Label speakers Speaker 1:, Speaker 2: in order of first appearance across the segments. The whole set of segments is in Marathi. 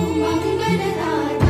Speaker 1: Mangala Radha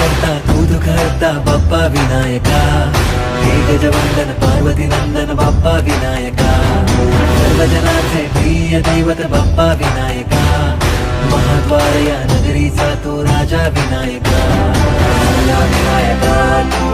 Speaker 1: करता तू दुःख हरता बाप्पा विनायका हे गजवंदन पार्वती नंदन बाप्पा विनायका सर्वजनाचे प्रिय दैवत बाप्पा विनायका महाद्वार या नगरीचा तो राजा विनायका विनायका